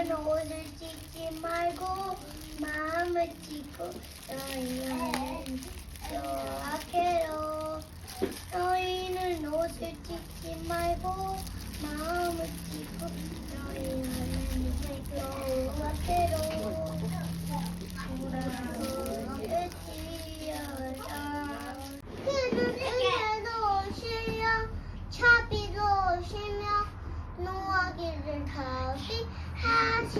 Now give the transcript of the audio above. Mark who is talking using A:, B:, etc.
A: 사람은 옷을 찢지 말고 마음을 찢고 너희는 요하게요. 너희는 옷을 찢지 말고 마음을 찢고 너희는 요하게요. 불안을 지어라 그는 은혜도 오시며 차비도 오시며 노하기를 다 七